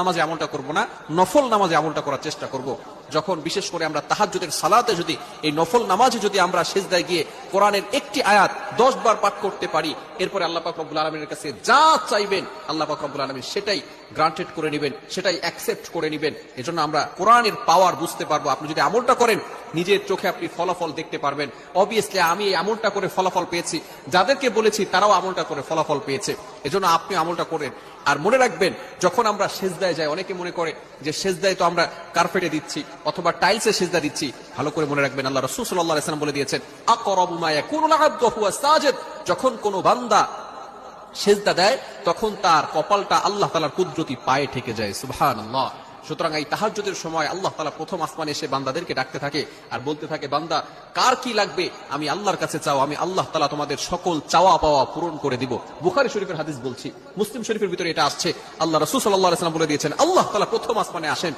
নামাজে আমলটা করব না, নফল নামাজে আমলটা করার চেষ্টা করব। যখন বিশেষ করে আমরা তাহাজুদের সালাতে যদি, এই নফল নামাজে যদি আমরা সেজদায় গিয়ে কোরআনের একটি আয়াত দশ বার পাঠ করতে পারি, এরপরে আল্লাহ পাক রব্বুল আলমীর কাছে যা চাইবেন, আল্লাহ পাক রব্বুল আলমী সেটাই গ্রান্টেড করে নেবেন, সেটাই অ্যাকসেপ্ট করে নেবেন। এজন্য আমরা কোরআনের পাওয়ার বুঝতে পারব। আপনি যদি আমলটা করেন নিজের চোখে আপনি ফলাফল দেখতে পারবেন। অবভিয়াসলি আমি এই আমলটা করে ফলাফল পেয়েছি। যাদেরকে বলেছি, তারাও আমলটা করে ফলাফল পেয়েছে। এজন্য আপনি আমলটা করেন। আর মনে রাখবেন, যখন আমরা সেজদায় যাই, অনেকে মনে করে যে সেজদায় তো আমরা কার্পেটে দিচ্ছি অথবা টাইলসে সেজদা দিচ্ছি। ভালো করে মনে রাখবেন, আল্লাহ রসুল সাল্লাহ আলাইহি বলে দিয়েছেন, আকরাবু মা ইয়াকুনুল আবদু হুয়া সাজিদ। যখন কোনো বান্দা সেজদা দেয়, তখন তার কপালটা আল্লাহ তালার কুদরতি পায়ে ঠেকে যায়। সুবহানাল্লাহ। সুতরাং এই তাহাজ্জুদের সময় আল্লাহ তালা প্রথম আসমানে এসে বান্দাদেরকে ডাকতে থাকে আর বলতে থাকে, বান্দা, কার কি লাগবে? আমি আল্লাহর কাছে চাও, আমি আল্লাহ তালা তোমাদের সকল চাওয়া পাওয়া পূরণ করে দিব। বুখারি শরীফের হাদিস বলছি, মুসলিম শরীফের ভিতরে এটা আসছে। আল্লাহ রসুল সাল্লাহ বলে দিয়েছেন, আল্লাহ তালা প্রথম আসমানে আসেন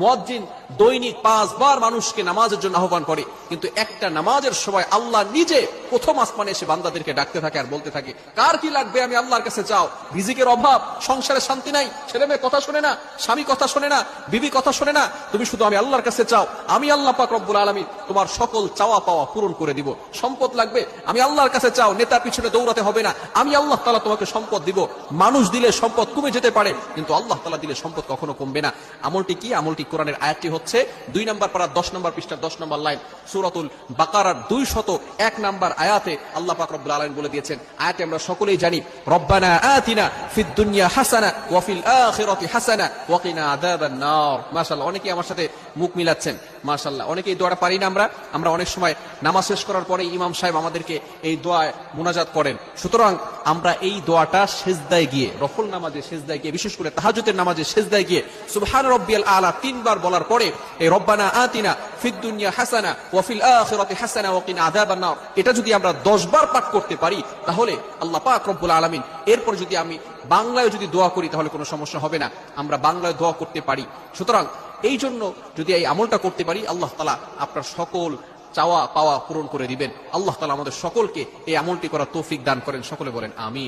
মুয়াজ্জিন দৈনিক পাঁচবার মানুষকে নামাজের জন্য আহ্বান করে। কিন্তু একটা নামাজের সময় আল্লাহ নিজে প্রথম আসমানে এসে বান্দাদেরকে ডাকতে থাকে আর বলতে থাকে, কার কি লাগবে? আমি আল্লাহর কাছে চাও। রিজিকের অভাব, সংসারে শান্তি নাই, ছেলে মেয়ে কথা শোনে না, স্বামী কথা শোনে না, বিবি কথা শোনে না, তুমি শুধু আমি আল্লাহর কাছে চাও, আমি আল্লাহ পাক রব্বুল আলামিন তোমার সকল চাওয়া পাওয়া পূরণ করে দিব। সম্পদ লাগবে? আমি আল্লাহর কাছে চাও, নেতার পিছনে দৌড়াতে হবে না, আমি আল্লাহ তালা তোমাকে সম্পদ দিব। মানুষ দিলে সম্পদ কমে যেতে পারে, কিন্তু আল্লাহ তালা দিলে সম্পদ কখনো কমবে না। আমলটি কি? আমলটি কোরআনের আয়াতটি হচ্ছে দুই নম্বর পাড়ার দশ নম্বর পৃষ্ঠার দশ নম্বর লাইন, সুরতুল বাকারার দুই শত এক নম্বর আয়াতে আল্লাহ পাক রব্বুল আলামিন বলে দিয়েছেন। আয়াতে আমরা সকলেই জানি, রব্বানা আতিনা ফিদ দুনিয়া হাসানা ওয়াফিল আখিরাতি হাসানা ওয়াকিনা আযাবান নার। মাশাআল্লাহ, অনেকেই আমার সাথে মুখ মিলাচ্ছেন। মাশাআল্লাহ। এই দোয়াটা পারি না আমরা। আমরা অনেক সময় নামাজ শেষ করার পরে ইমাম সাহেব আমাদেরকে এই দোয়ায় মোনাজাত করেন। সুতরাং আমরা এই দোয়াটা সেজদায় গিয়ে, রফল নামাজে সেজদায় গিয়ে, বিশেষ করে তাহাজুতের নামাজে সেজদায় গিয়ে, সুবহান রব্বিয়াল আলা তিনবার বলার পরে, এই রব্বানা আতিনা ফিদ দুনিয়া হাসানা ওয়া ফিল আখিরাতি হাসানা ওয়া কিনা আযাবান নার। এটা যদি আমরা 10 বার পাঠ করতে পারি, তাহলে আল্লাহ পাক রব্বুল আলামিন, এরপর যদি আমি বাংলায় যদি দোয়া করি, তাহলে কোনো সমস্যা হবে না। আমরা বাংলায় দোয়া করতে পারি। সুতরাং এই জন্য যদি এই আমলটা করতে পারি, আল্লাহ তালা আপনার সকল চাওয়া পাওয়া পূরণ করে দিবেন। আল্লাহ তালা আমাদের সকলকে এই আমলটি করার তৌফিক দান করেন। সকলে বলেন আমি